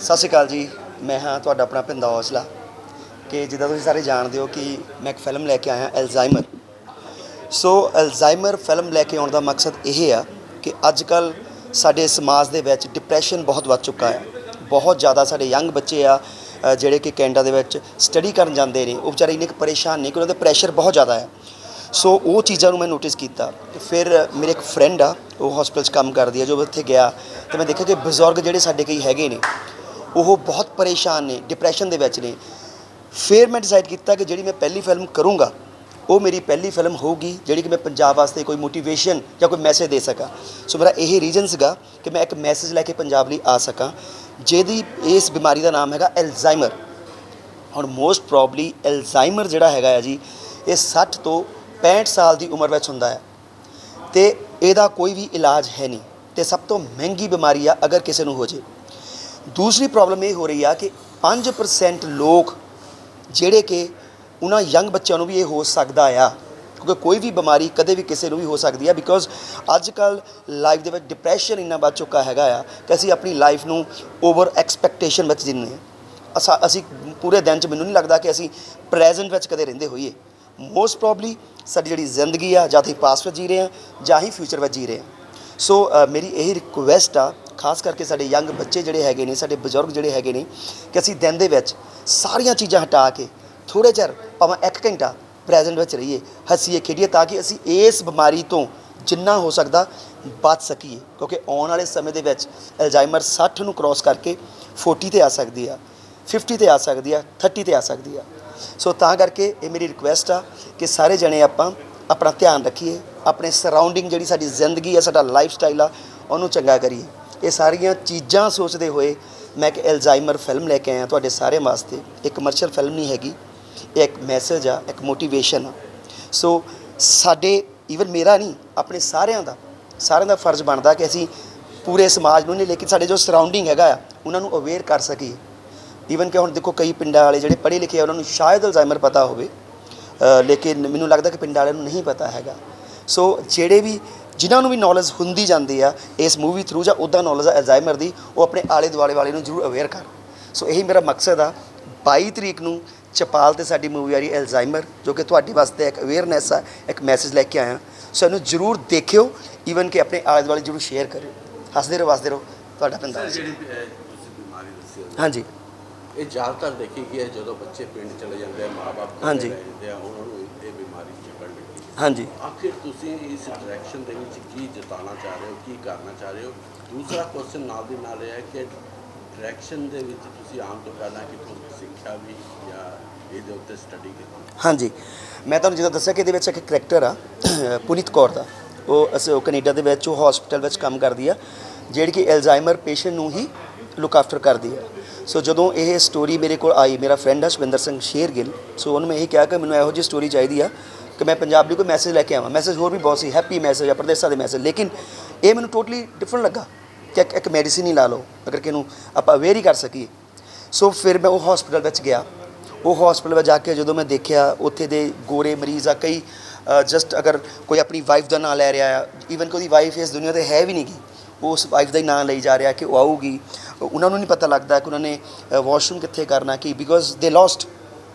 ਸਤਿ ਸ਼੍ਰੀ ਅਕਾਲ ਜੀ। ਮੈਂ ਹਾਂ ਤੁਹਾਡਾ ਆਪਣਾ ਪਿੰਦਾ ਹੌਸਲਾ ਕਿ ਜਿੱਦਾਂ ਤੁਸੀਂ ਸਾਰੇ ਜਾਣਦੇ ਹੋ ਕਿ ਮੈਂ ਇੱਕ ਫਿਲਮ ਲੈ ਕੇ ਆਇਆ ਐਲਜ਼ਾਈਮਰ ਸੋ ਐਲਜ਼ਾਈਮਰ ਫਿਲਮ ਲੈ ਕੇ ਆਉਣ ਦਾ ਮਕਸਦ ਇਹ ਆ ਕਿ ਅੱਜ ਕੱਲ ਸਾਡੇ ਸਮਾਜ ਦੇ ਵਿੱਚ ਡਿਪਰੈਸ਼ਨ ਬਹੁਤ ਵੱਧ ਚੁੱਕਾ ਹੈ। ਬਹੁਤ ਜ਼ਿਆਦਾ ਸਾਡੇ ਯੰਗ ਬੱਚੇ ਆ ਜਿਹੜੇ ਕਿ ਕੈਨੇਡਾ ਦੇ ਵਿੱਚ ਸਟੱਡੀ ਕਰਨ ਜਾਂਦੇ ਨੇ, ਉਹ ਵਿਚਾਰੇ ਇੰਨੇ ਕੁ ਪਰੇਸ਼ਾਨ ਨੇ ਕਿ ਉਹਨਾਂ ਦਾ ਪ੍ਰੈਸ਼ਰ ਬਹੁਤ ਜ਼ਿਆਦਾ ਹੈ। ਸੋ ਉਹ ਚੀਜ਼ਾਂ ਨੂੰ ਮੈਂ ਨੋਟਿਸ ਕੀਤਾ। ਫਿਰ ਮੇਰੇ ਇੱਕ ਫਰੈਂਡ ਆ, ਉਹ ਹਸਪੀਟਲ 'ਚ ਕੰਮ ਕਰਦੀ ਆ, ਜੋ ਉੱਥੇ ਗਿਆ। ਤੇ ਮੈਂ ਦੇਖਿਆ ਕਿ ਬਜ਼ੁਰਗ ਜਿਹੜੇ ਸਾਡੇ ਕਈ ਹੈਗੇ ਨੇ ਉਹ ਬਹੁਤ ਪਰੇਸ਼ਾਨ ਨੇ ਡਿਪਰੈਸ਼ਨ ਦੇ ਵਿੱਚ ਨੇ। ਫਿਰ ਮੈਂ ਡਿਸਾਈਡ ਕੀਤਾ ਕਿ ਜਿਹੜੀ ਮੈਂ ਪਹਿਲੀ ਫਿਲਮ ਕਰੂੰਗਾ, ਉਹ ਮੇਰੀ ਪਹਿਲੀ ਫਿਲਮ ਹੋਊਗੀ, ਜਿਹੜੀ ਕਿ ਮੈਂ ਪੰਜਾਬ ਵਾਸਤੇ ਕੋਈ ਮੋਟੀਵੇਸ਼ਨ ਜਾਂ ਕੋਈ ਮੈਸੇਜ ਦੇ ਸਕਾਂ। ਸੋ ਮੇਰਾ ਇਹ ਰੀਜ਼ਨ ਸੀਗਾ ਕਿ ਮੈਂ ਇੱਕ ਮੈਸੇਜ ਲੈ ਕੇ ਪੰਜਾਬ ਲਈ ਆ ਸਕਾਂ, ਜਿਹਦੀ ਇਸ ਬਿਮਾਰੀ ਦਾ ਨਾਮ ਹੈਗਾ ਐਲਜ਼ਾਈਮਰ ਹੁਣ ਮੋਸਟ ਪ੍ਰੋਬਬਲੀ ਐਲਜ਼ਾਈਮਰ ਜਿਹੜਾ ਹੈਗਾ ਹੈ ਜੀ, ਇਹ 60 ਤੋਂ 65 ਸਾਲ ਦੀ ਉਮਰ ਵਿੱਚ ਹੁੰਦਾ ਹੈ। ਤੇ ਇਹਦਾ ਕੋਈ ਵੀ ਇਲਾਜ ਹੈ ਨਹੀਂ। ਤੇ ਸਭ ਤੋਂ ਮਹਿੰਗੀ ਬਿਮਾਰੀ ਆ ਅਗਰ ਕਿਸੇ ਨੂੰ ਹੋ ਜੇ। ਦੂਸਰੀ ਪ੍ਰੋਬਲਮ ਇਹ ਹੋ ਰਹੀ ਆ ਕਿ 5% ਲੋਕ ਜਿਹੜੇ ਕਿ ਉਹਨਾਂ ਯੰਗ ਬੱਚਿਆਂ ਨੂੰ ਵੀ ਇਹ ਹੋ ਸਕਦਾ ਆ, ਕਿਉਂਕਿ ਕੋਈ ਵੀ ਬਿਮਾਰੀ ਕਦੇ ਵੀ ਕਿਸੇ ਨੂੰ ਵੀ ਹੋ ਸਕਦੀ ਆ ਬਿਕੋਜ਼ ਅੱਜ ਕੱਲ ਲਾਈਫ ਦੇ ਵਿੱਚ ਡਿਪਰੈਸ਼ਨ ਇੰਨਾ ਵੱਧ ਚੁੱਕਾ ਹੈਗਾ ਆ ਕਿ ਅਸੀਂ ਆਪਣੀ ਲਾਈਫ ਨੂੰ ਓਵਰ ਐਕਸਪੈਕਟੇਸ਼ਨ ਵਿੱਚ ਜਿੰਨੇ ਆ। ਅਸਾਂ, ਅਸੀਂ ਪੂਰੇ ਦਿਨ 'ਚ ਮੈਨੂੰ ਨਹੀਂ ਲੱਗਦਾ ਕਿ ਅਸੀਂ ਪ੍ਰੈਜ਼ੈਂਟ ਵਿੱਚ ਕਦੇ ਰਹਿੰਦੇ ਹੋਈਏ। ਮੋਸਟ ਪ੍ਰੋਬਬਲੀ ਸਾਡੀ ਜਿਹੜੀ ਜ਼ਿੰਦਗੀ ਆ, ਜਾਂ ਤਾਂ ਅਸੀਂ ਪਾਸਟ ਵਿੱਚ ਜੀ ਰਹੇ ਆ, ਜਾਂ ਹੀ ਫਿਊਚਰ ਵਿੱਚ ਜੀ ਰਹੇ ਆ। ਸੋ ਮੇਰੀ ਇਹ ਰਿਕੁਐਸਟ ਆ ਖਾਸ ਕਰਕੇ ਸਾਡੇ ਯੰਗ ਬੱਚੇ ਜਿਹੜੇ ਹੈਗੇ ਨੇ, ਸਾਡੇ ਬਜ਼ੁਰਗ ਜਿਹੜੇ ਹੈਗੇ ਨੇ ਕਿ ਅਸੀਂ ਦਿਨ ਦੇ ਵਿੱਚ ਸਾਰੀਆਂ ਚੀਜ਼ਾਂ ਹਟਾ ਕੇ ਥੋੜੇ ਚਿਰ ਭਾਵੇਂ 1 ਘੰਟਾ ਪ੍ਰੈਜ਼ੈਂਟ ਵਿੱਚ ਰਹੀਏ, ਹੱਸੀਏ, ਖੇਡੀਏ ਤਾਂ ਕਿ ਅਸੀਂ ਇਸ ਬਿਮਾਰੀ ਤੋਂ ਜਿੰਨਾ ਹੋ ਸਕਦਾ ਬਚ ਸਕੀਏ। ਕਿਉਂਕਿ ਆਉਣ ਵਾਲੇ ਸਮੇਂ ਦੇ ਵਿੱਚ ਅਲਜ਼ਾਈਮਰ 60 ਨੂੰ ਕ੍ਰਾਸ ਕਰਕੇ 40 ਤੇ ਆ ਸਕਦੀ ਆ 50 ਤੇ ਆ ਸਕਦੀ ਆ 30 ਤੇ ਆ ਸਕਦੀ ਆ। ਸੋ ਤਾਂ ਕਰਕੇ ਇਹ ਮੇਰੀ ਰਿਕੁਐਸਟ ਆ ਕਿ ਸਾਰੇ ਜਣੇ ਆਪਾਂ ਆਪਣਾ ਧਿਆਨ ਰੱਖੀਏ, ਆਪਣੇ ਸਰਾਊਂਡਿੰਗ ਜਿਹੜੀ ਸਾਡੀ ਜ਼ਿੰਦਗੀ ਆ, ਸਾਡਾ ਲਾਈਫ ਸਟਾਈਲ ਆ, ਉਹਨੂੰ ਚੰਗਾ ਕਰੀਏ। ਇਹ ਸਾਰੀਆਂ ਚੀਜ਼ਾਂ ਸੋਚਦੇ ਹੋਏ ਮੈਂ ਇੱਕ ਐਲਜ਼ਾਈਮਰ ਫਿਲਮ ਲੈ ਕੇ ਆਇਆ ਤੁਹਾਡੇ ਸਾਰਿਆਂ ਵਾਸਤੇ। ਇਹ ਕਮਰਸ਼ੀਅਲ ਫਿਲਮ ਨਹੀਂ ਹੈਗੀ, ਇਹ ਇੱਕ ਮੈਸੇਜ ਆ, ਇੱਕ ਮੋਟੀਵੇਸ਼ਨ ਆ। ਸੋ ਸਾਡੇ ਈਵਨ ਮੇਰਾ ਨਹੀਂ, ਆਪਣੇ ਸਾਰਿਆਂ ਦਾ ਸਾਰਿਆਂ ਦਾ ਫਰਜ਼ ਬਣਦਾ ਕਿ ਅਸੀਂ ਪੂਰੇ ਸਮਾਜ ਨੂੰ ਨਹੀਂ, ਲੇਕਿਨ ਸਾਡੇ ਜੋ ਸਰਾਊਂਡਿੰਗ ਹੈਗਾ ਆ, ਉਹਨਾਂ ਨੂੰ ਅਵੇਅਰ ਕਰ ਸਕੀਏ। ਈਵਨ ਕਿ ਹੁਣ ਦੇਖੋ ਕਈ ਪਿੰਡਾਂ ਵਾਲੇ ਜਿਹੜੇ ਪੜ੍ਹੇ ਲਿਖੇ ਆ, ਉਹਨਾਂ ਨੂੰ ਸ਼ਾਇਦ ਅਲਜ਼ਾਈਮਰ ਪਤਾ ਹੋਵੇ। ਲੇਕਿਨ ਮੈਨੂੰ ਲੱਗਦਾ ਕਿ ਪਿੰਡਾਂ ਵਾਲਿਆਂ ਨੂੰ ਨਹੀਂ ਪਤਾ ਹੈਗਾ। ਸੋ ਜਿਹੜੇ ਵੀ ਜਿਨ੍ਹਾਂ ਨੂੰ ਵੀ ਨੌਲੇਜ ਹੁੰਦੀ ਜਾਂਦੀ ਆ ਇਸ ਮੂਵੀ ਥਰੂ ਜਾਂ ਉੱਦਾਂ ਨੌਲੇਜ ਆ ਅਲਜ਼ਾਈਮਰ ਦੀ ਉਹ ਆਪਣੇ ਆਲੇ ਦੁਆਲੇ ਵਾਲੇ ਨੂੰ ਜ਼ਰੂਰ ਅਵੇਅਰ ਕਰ। ਸੋ ਇਹੀ ਮੇਰਾ ਮਕਸਦ ਆ। 22 ਤਰੀਕ ਨੂੰ ਚਪਾਲ ਤੇ ਸਾਡੀ ਮੂਵੀ ਆ ਰਹੀ ਐਲਜ਼ਾਈਮਰ ਜੋ ਕਿ ਤੁਹਾਡੇ ਵਾਸਤੇ ਇੱਕ ਅਵੇਅਰਨੈਸ ਆ ਇੱਕ ਮੈਸੇਜ ਲੈ ਕੇ ਆਇਆ। ਸੋ ਇਹਨੂੰ ਜ਼ਰੂਰ ਦੇਖਿਓ ਈਵਨ ਕਿ ਆਪਣੇ ਆਲੇ ਦੁਆਲੇ ਜ਼ਰੂਰ ਸ਼ੇਅਰ ਕਰਿਓ। ਹੱਸਦੇ ਰਹੋ ਵਸਦੇ ਰਹੋ ਤੁਹਾਡਾ ਪਿੰਡ ਸਰ ਜਿਹੜੀ ਅਹ, ਤੁਸੀਂ ਬਿਮਾਰੀ ਦੱਸੀ ਹੈ, ਹਾਂਜੀ। ਇਹ ਜ਼ਿਆਦਾਤਰ ਦੇਖੀ ਗਈ ਹੈ ਜਦੋਂ ਬੱਚੇ ਪਿੰਡ ਚਲੇ ਜਾਂਦੇ ਆ ਮਾਪੇ ਹਾਂਜੀ। ਜਾਂਦੇ ਆ ਉਹਨਾਂ ਨੂੰ ਇਹ ਬਿਮਾਰੀ ਚਿਪੜ ਲੈਂਦੀ ਹੈ ਹਾਂਜੀ। ਆਖਿਰ ਤੁਸੀਂ ਇਸ ਡਾਇਰੈਕਸ਼ਨ ਦੇ ਵਿੱਚ ਕੀ ਜਤਾਉਣਾ ਚਾਹ ਰਹੇ ਹੋ ਕੀ ਕਰਨਾ ਚਾਹ ਰਹੇ ਹੋ? ਦੂਸਰਾ ਕੁਐਸਚਨ ਨਾਲ ਦੀ ਨਾਲ ਇਹ ਹੈ ਕਿ ਡਾਇਰੈਕਸ਼ਨ ਦੇ ਵਿੱਚ ਤੁਸੀਂ ਆਮ ਤੋਂ ਪਹਿਲਾਂ ਕਿਥੋਂ ਸਿੱਖਿਆ ਵੀ ਜਾਂ ਇਹਦੇ ਉੱਤੇ ਸਟੱਡੀ ਕੀਤੀ ਹਾਂਜੀ। ਮੈਂ ਤੁਹਾਨੂੰ ਜਿੱਦਾਂ ਦੱਸਿਆ ਕਿ ਇਹਦੇ ਵਿੱਚ ਇੱਕ ਕਰੈਕਟਰ ਆ ਪੁਨੀਤ ਕੌਰ ਦਾ। ਉਹ ਅਸੀਂ ਉਹ ਕੈਨੇਡਾ ਦੇ ਵਿੱਚ ਉਹ ਹਸਪੀਟਲ ਵਿੱਚ ਕੰਮ ਕਰਦੀ ਆ ਜਿਹੜੀ ਕਿ ਐਲਜ਼ਾਈਮਰ ਪੇਸ਼ੈਂਟ ਨੂੰ ਹੀ ਲੁੱਕ ਆਫਟਰ ਕਰਦੀ ਆ। ਸੋ ਜਦੋਂ ਇਹ ਸਟੋਰੀ ਮੇਰੇ ਕੋਲ ਆਈ ਮੇਰਾ ਫਰੈਂਡ ਆ ਸ਼ਵਿੰਦਰ ਸਿੰਘ ਸ਼ੇਰਗਿੱਲ ਸੋ ਉਹਨੂੰ ਮੈਂ ਇਹ ਕਿਹਾ ਕਿ ਮੈਨੂੰ ਇਹੋ ਜਿਹੀ ਸਟੋਰੀ ਚਾਹੀਦੀ ਆ ਕਿ ਮੈਂ ਪੰਜਾਬ ਲਈ ਕੋਈ ਮੈਸੇਜ ਲੈ ਕੇ ਆਵਾਂ। ਮੈਸੇਜ ਹੋਰ ਵੀ ਬਹੁਤ ਸੀ ਹੈਪੀ ਮੈਸੇਜ ਆ, ਪ੍ਰਦੇਸ਼ਾਂ ਦੇ ਮੈਸੇਜ ਲੇਕਿਨ ਇਹ ਮੈਨੂੰ ਟੋਟਲੀ ਡਿਫਰੈਂਟ ਲੱਗਾ ਕਿ ਇੱਕ ਇੱਕ ਮੈਡੀਸਿਨ ਹੀ ਲਾ ਲਓ, ਅਗਰ ਕਿ ਇਹਨੂੰ ਆਪਾਂ ਅਵੇਅਰ ਹੀ ਕਰ ਸਕੀਏ। ਸੋ ਫਿਰ ਮੈਂ ਉਹ ਹਸਪੀਟਲ ਵਿੱਚ ਗਿਆ। ਉਹ ਹਸਪੀਟਲ ਵਿੱਚ ਜਾ ਕੇ ਜਦੋਂ ਮੈਂ ਦੇਖਿਆ, ਉੱਥੇ ਦੇ ਗੋਰੇ ਮਰੀਜ਼ ਆ, ਕਈ ਜਸਟ ਅਗਰ ਕੋਈ ਆਪਣੀ ਵਾਈਫ ਦਾ ਨਾਮ ਲੈ ਰਿਹਾ ਆ ਈਵਨ ਕੋਈ ਵਾਈਫ ਇਸ ਦੁਨੀਆ ਤੇ ਹੈ ਵੀ ਨਹੀਂ ਗੀ, ਉਹ ਉਸ ਵਾਈਫ ਦਾ ਹੀ ਨਾਮ ਲਈ ਜਾ ਰਿਹਾ ਕਿ ਉਹ ਆਊਗੀ। ਉਹਨਾਂ ਨੂੰ ਨਹੀਂ ਪਤਾ ਲੱਗਦਾ ਕਿ ਉਹਨਾਂ ਨੇ ਵਾਸ਼ਰੂਮ ਕਿੱਥੇ ਕਰਨਾ, ਕਿ ਬਿਕੋਜ਼ ਦੇ ਲੋਸਟ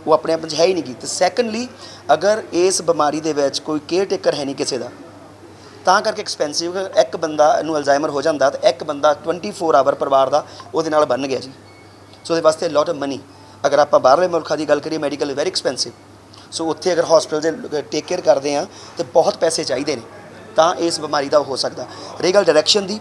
ਉਹ ਆਪਣੇ ਆਪ 'ਚ ਹੈ ਹੀ ਨਹੀਂ ਗੀ। ਤੇ ਸੈਕੰਡਲੀ ਅਗਰ ਇਸ ਬਿਮਾਰੀ ਦੇ ਵਿੱਚ ਕੋਈ ਕੇਅਰ ਟੇਕਰ ਹੈ ਨਹੀਂ ਕਿਸੇ ਦਾ, ਤਾਂ ਕਰਕੇ ਐਕਸਪੈਂਸਿਵ ਇੱਕ ਬੰਦਾ ਨੂੰ ਅਲਜ਼ਾਈਮਰ ਹੋ ਜਾਂਦਾ, ਤਾਂ ਇੱਕ ਬੰਦਾ 24 ਆਵਰ ਪਰਿਵਾਰ ਦਾ ਉਹਦੇ ਨਾਲ ਬਣ ਗਿਆ ਜੀ। ਸੋ ਉਹਦੇ ਵਾਸਤੇ ਲੋਟ ਆਫ ਮਨੀ ਅਗਰ ਆਪਾਂ ਬਾਹਰਲੇ ਮੁਲਕਾਂ ਦੀ ਗੱਲ ਕਰੀਏ ਮੈਡੀਕਲ ਵੈਰੀ ਐਕਸਪੈਂਸਿਵ ਸੋ ਉੱਥੇ ਅਗਰ ਹਸਪੀਟਲ ਦੇ ਟੇਕ ਕੇਅਰ ਕਰਦੇ ਆ, ਤੇ ਬਹੁਤ ਪੈਸੇ ਚਾਹੀਦੇ ਨੇ। ਤਾਂ ਇਸ ਬਿਮਾਰੀ ਦਾ ਹੋ ਸਕਦਾ। ਰਹੀ ਗੱਲ ਡਾਇਰੈਕਸ਼ਨ ਦੀ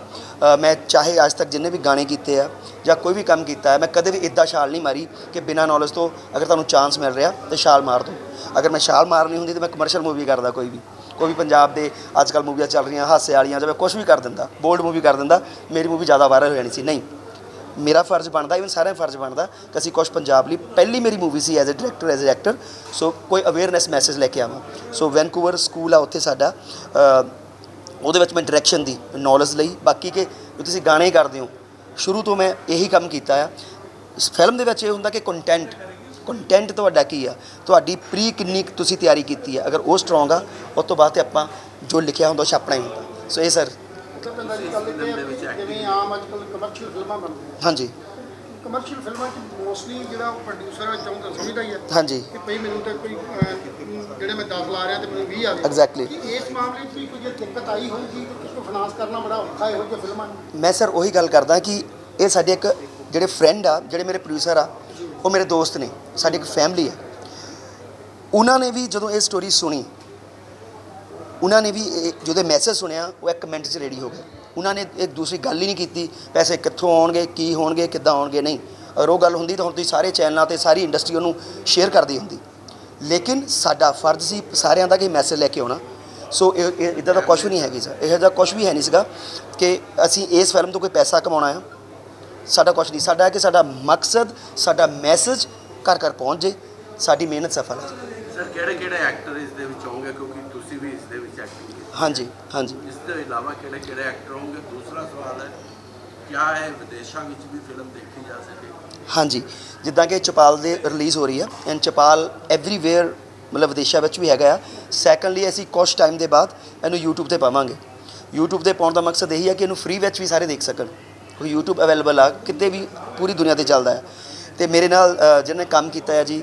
ਮੈਂ ਚਾਹੇ ਅੱਜ ਤੱਕ ਜਿੰਨੇ ਵੀ ਗਾਣੇ ਕੀਤੇ ਆ ਜਾਂ ਕੋਈ ਵੀ ਕੰਮ ਕੀਤਾ ਹੈ, ਮੈਂ ਕਦੇ ਵੀ ਇਦਾਂ ਛਾਲ ਨਹੀਂ ਮਾਰੀ ਕਿ ਬਿਨਾਂ ਨੌਲੇਜ ਤੋਂ ਅਗਰ ਤੁਹਾਨੂੰ ਚਾਂਸ ਮਿਲ ਰਿਹਾ ਤੇ ਛਾਲ ਮਾਰ ਦਿਓ। ਅਗਰ ਮੈਂ ਛਾਲ ਮਾਰਨੀ ਹੁੰਦੀ ਤਾਂ ਮੈਂ ਕਮਰਸ਼ੀਅਲ ਮੂਵੀ ਕਰਦਾ ਕੋਈ ਵੀ। ਕੋਈ ਵੀ ਪੰਜਾਬ ਦੇ ਅੱਜ ਕੱਲ ਮੂਵੀਆਂ ਚੱਲ ਰਹੀਆਂ, ਹਾਸੇ ਵਾਲੀਆਂ ਜਾਂ ਮੈਂ ਕੁਝ ਵੀ ਕਰ ਦਿੰਦਾ ਬੋਲਡ ਮੂਵੀ ਕਰ ਦਿੰਦਾ, ਮੇਰੀ ਮੂਵੀ ਜ਼ਿਆਦਾ ਵਾਇਰਲ ਹੋ ਜਾਣੀ ਸੀ। ਨਹੀਂ, ਮੇਰਾ ਫਰਜ਼ ਬਣਦਾ ਇਵਨ ਸਾਰਿਆਂ ਦਾ ਫਰਜ਼ ਬਣਦਾ ਕਿ ਅਸੀਂ ਕੁਝ ਪੰਜਾਬ ਲਈ ਪਹਿਲੀ ਮੇਰੀ movie C as a director as a actor so ਕੋਈ ਅਵੇਅਰਨੈਸ ਮੈਸੇਜ ਲੈ ਕੇ ਆਵਾਂ। ਸੋ ਵੈਨਕੂਵਰ ਸਕੂਲ ਆ, ਉੱਥੇ ਸਾਡਾ ਉਹਦੇ ਵਿੱਚ ਮੈਂ ਡਾਇਰੈਕਸ਼ਨ ਦੀ ਨੌਲੇਜ ਲਈ। ਬਾਕੀ ਕਿ ਜੋ ਤੁਸੀਂ ਗਾਣੇ ਕਰਦੇ ਹੋ ਸ਼ੁਰੂ ਤੋਂ ਮੈਂ ਇਹੀ ਕੰਮ ਕੀਤਾ ਆ। ਇਸ ਫਿਲਮ ਦੇ ਵਿੱਚ ਇਹ ਹੁੰਦਾ ਕਿ ਕੰਟੈਂਟ ਕੰਟੈਂਟ ਤੁਹਾਡਾ ਕੀ ਆ? ਤੁਹਾਡੀ ਪ੍ਰੀ ਕਿੰਨੀ ਤੁਸੀਂ ਤਿਆਰੀ ਕੀਤੀ ਆ? ਅਗਰ ਉਹ ਸਟਰੋਂਗ ਆ ਉਸ ਤੋਂ ਬਾਅਦ ਤੇ ਆਪਾਂ ਜੋ ਲਿਖਿਆ ਹੁੰਦਾ ਉਹ ਛਾਪਣਾ ਹੀ ਹੁੰਦਾ। ਸੋ ਇਹ ਸਰ ਮਤਲਬ ਜਿਵੇਂ ਆਮ ਅੱਜ ਕੱਲ੍ਹ ਕਮਰਸ਼ੀਅਲ ਫਿਲਮਾਂ ਬਣਦੀਆਂ ਹਾਂਜੀ। ਕਮਰਸ਼ੀਅਲ ਫਿਲਮਾਂ 'ਚ ਮੋਸਟਲੀ ਜਿਹੜਾ ਪ੍ਰੋਡਿਊਸਰ ਚਾਹੁੰਦਾ ਸਮਝਦਾ ਹੀ ਹੈ ਹਾਂਜੀ। ਕਿ ਭਈ ਮੈਨੂੰ ਤਾਂ ਕੋਈ ਅਹ, ਜਿਹੜੇ ਮੈਂ 10 ਲਾ ਰਿਹਾ ਤੇ ਮੈਨੂੰ 20 ਆ ਗਏ। Exactly. ਕਿ ਇਸ ਮਾਮਲੇ 'ਚ ਵੀ ਕੋਈ ਜੇ ਦਿੱਕਤ ਆਈ ਹੋਊਗੀ ਕਿ ਕਿਸ ਨੂੰ ਫਾਈਨਾਂਸ ਕਰਨਾ ਬੜਾ ਔਖਾ ਇਹੋ ਜਿਹੇ ਫਿਲਮਾਂ ਨੂੰ ਮੈਂ ਸਰ ਉਹੀ ਗੱਲ ਕਰਦਾ ਕਿ ਇਹ ਸਾਡੇ ਇੱਕ ਜਿਹੜੇ ਫਰੈਂਡ ਆ ਜਿਹੜੇ ਮੇਰੇ ਪ੍ਰੋਡਿਊਸਰ ਆ ਉਹ ਮੇਰੇ ਦੋਸਤ ਨੇ ਸਾਡੀ ਇੱਕ ਫੈਮਿਲੀ ਹੈ ਉਹਨਾਂ ਨੇ ਵੀ ਜਦੋਂ ਇਹ ਸਟੋਰੀ ਸੁਣੀ ਉਹਨਾਂ ਨੇ ਵੀ ਇਹ- ਜਦੋਂ ਮੈਸੇਜ ਸੁਣਿਆ ਉਹ ਇੱਕ ਮਿੰਟ 'ਚ ਰੈਡੀ ਹੋ ਗਏ। ਉਹਨਾਂ ਨੇ ਇਹ ਦੂਸਰੀ ਗੱਲ ਹੀ ਨਹੀਂ ਕੀਤੀ, ਪੈਸੇ ਕਿੱਥੋਂ ਆਉਣਗੇ, ਕੀ ਹੋਣਗੇ, ਕਿੱਦਾਂ ਆਉਣਗੇ, ਨਹੀਂ। ਅਗਰ ਉਹ ਗੱਲ ਹੁੰਦੀ ਤਾਂ ਹੁਣ ਤੁਸੀਂ ਸਾਰੇ ਚੈਨਲਾਂ ਤੇ ਸਾਰੀ ਇੰਡਸਟਰੀ ਉਹਨੂੰ ਸ਼ੇਅਰ ਕਰਦੀ ਹੁੰਦੀ। ਲੇਕਿਨ ਸਾਡਾ ਫਰਜ਼ ਸੀ ਸਾਰਿਆਂ ਦਾ ਕਿ ਮੈਸੇਜ ਲੈ ਕੇ ਆਉਣਾ। ਸੋ ਇਹ ਇਦਾਂ ਦਾ ਕੁਝ ਵੀ ਨਹੀਂ ਹੈਗੀ ਸਰ ਇਹੋ ਜਿਹਾ ਕੁਝ ਵੀ ਹੈ ਨਹੀਂ ਸੀਗਾ ਕਿ ਅਸੀਂ ਇਸ ਫਿਲਮ ਤੋਂ ਕੋਈ ਪੈਸਾ ਕਮਾਉਣਾ ਆ। ਸਾਡਾ ਕੁਝ ਨਹੀਂ। ਸਾਡਾ ਹੈ ਕਿ ਸਾਡਾ ਮਕਸਦ, ਸਾਡਾ ਮੈਸੇਜ ਘਰ ਘਰ ਪਹੁੰਚ ਜੇ। ਸਾਡੀ ਮਿਹਨਤ ਸਫਲ ਹੈ ਸਰ ਕਿਹੜੇ ਕਿਹੜੇ ਐਕਟਰ ਇਸ ਦੇ ਵਿੱਚ ਹੋਣਗੇ ਕਿਉਂਕਿ ਤੁਸੀਂ ਵੀ ਇਸ ਦੇ ਵਿੱਚ ਐਕਟਿੰਗ ਹਾਂਜੀ ਹਾਂਜੀ। ਇਸ ਤੋਂ ਇਲਾਵਾ ਕਿਹੜੇ ਕਿਹੜੇ ਐਕਟਰ ਹੋਣਗੇ? ਦੂਸਰਾ ਸਵਾਲ ਹੈ ਕਿਆ ਹੈ ਵਿਦੇਸ਼ਾਂ ਵਿੱਚ ਵੀ ਫਿਲਮ ਦੇਖੀ ਜਾ ਸਕੇ ਹਾਂਜੀ ਜਿੱਦਾਂ ਕਿ ਚਪਾਲ ਦੇ ਰਿਲੀਜ਼ ਹੋ ਰਹੀ ਹੈ ਐਂਡ ਚਪਾਲ ਐਵਰੀਵੇਅਰ ਮਤਲਬ ਵਿਦੇਸ਼ਾਂ ਵਿੱਚ ਵੀ ਹੈਗਾ ਆ। ਸੈਕੰਡਲੀ ਅਸੀਂ ਕੁਝ ਟਾਈਮ ਦੇ ਬਾਅਦ ਇਹਨੂੰ YouTube ਤੇ ਪਾਵਾਂਗੇ। YouTube ਤੇ ਪਾਉਣ ਦਾ ਮਕਸਦ ਇਹੀ ਹੈ ਕਿ ਇਹਨੂੰ ਫ੍ਰੀ ਵਿੱਚ ਵੀ ਸਾਰੇ ਦੇਖ ਸਕਣ। ਕਿਉਂਕਿ YouTube ਅਵੇਲੇਬਲ ਆ ਕਿਤੇ ਵੀ ਪੂਰੀ ਦੁਨੀਆ ਤੇ ਚੱਲਦਾ ਹੈ। ਤੇ ਮੇਰੇ ਨਾਲ ਜਿਹਨੇ ਕੰਮ ਕੀਤਾ ਹੈ ਜੀ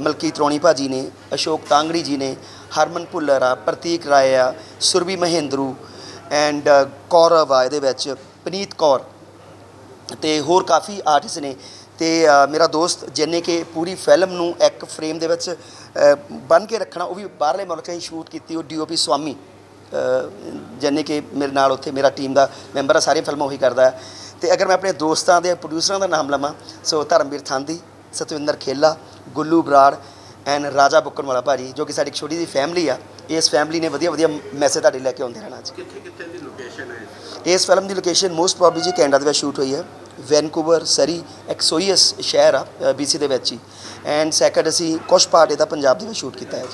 ਮਲਕੀਤ ਰੋਣੀ ਭਾਜੀ ਨੇ ਅਸ਼ੋਕ ਤਾਂਗੜੀ ਜੀ ਨੇ ਹਰਮਨ ਭੁੱਲਰ ਆ, ਪ੍ਰਤੀਕ ਰਾਏ ਆ ਸੁਰਭੀ ਮਹਿੰਦਰੂ ਐਂਡ ਕੌਰਵ ਆ, ਇਹਦੇ ਵਿੱਚ ਪਨੀਤ ਕੌਰ ਤੇ ਹੋਰ ਕਾਫੀ ਆਰਟਿਸਟ ਨੇ ਤੇ ਮੇਰਾ ਦੋਸਤ ਜਿਹਨੇ ਕਿ ਪੂਰੀ ਫਿਲਮ ਨੂੰ ਇੱਕ ਫਰੇਮ ਦੇ ਵਿੱਚ ਬਨ ਕੇ ਰੱਖਣਾ, ਉਹ ਵੀ ਬਾਹਰਲੇ ਮੁਲਕਾਂ 'ਚ ਸ਼ੂਟ ਕੀਤੀ, ਉਹ ਡੀਓਪੀ ਸਵਾਮੀ ਜਿਹਨੇ ਕਿ ਮੇਰੇ ਨਾਲ ਉੱਥੇ ਮੇਰਾ ਟੀਮ ਦਾ ਮੈਂਬਰ ਆ, ਸਾਰੀਆਂ ਫਿਲਮਾਂ ਉਹੀ ਕਰਦਾ ਹੈ। ਤੇ ਅਗਰ ਮੈਂ ਆਪਣੇ ਦੋਸਤਾਂ ਦੇ ਪ੍ਰੋਡਿਊਸਰਾਂ ਦਾ ਨਾਮ ਲਵਾਂ, ਸੋ ਧਰਮਵੀਰ ਥਾਂਦੀ, ਸਤਵਿੰਦਰ ਖੇਲਾ, ਗੁੱਲੂ ਬਰਾੜ ਐਨ ਰਾਜਾ ਬੁੱਕਣ ਵਾਲਾ ਭਾਜੀ ਜੋ ਕਿ ਸਾਡੀ ਇੱਕ ਛੋਟੀ ਜਿਹੀ ਫੈਮਿਲੀ ਆ ਇਸ ਫੈਮਿਲੀ ਨੇ ਵਧੀਆ ਵਧੀਆ ਮੈਸੇਜ ਤੁਹਾਡੇ ਲੈ ਕੇ ਆਉਂਦੇ ਰਹਿਣਾ ਜੀ ਕਿੱਥੇ ਕਿੱਥੇ ਦੀ ਲੋਕੇਸ਼ਨ ਹੈ ਇਸ ਫਿਲਮ ਦੀ ਲੋਕੇਸ਼ਨ ਮੋਸਟ ਪ੍ਰੋਬਬਲੀ ਜੀ ਕੈਨੇਡਾ ਦੇ ਵਿੱਚ ਸ਼ੂਟ ਹੋਈ ਹੈ। ਵੈਨਕੂਵਰ ਸਰੀ ਐਕਸੋਈਅਸ ਸ਼ਹਿਰ ਆ ਬੀਸੀ ਦੇ ਵਿੱਚ ਹੀ। ਐਂਡ ਸੈਕੰਡ ਅਸੀਂ ਕੁਛ ਪਾਰਟ ਇਹਦਾ ਪੰਜਾਬ ਦੇ ਵਿੱਚ ਸ਼ੂਟ ਕੀਤਾ ਹੈ ਜੀ।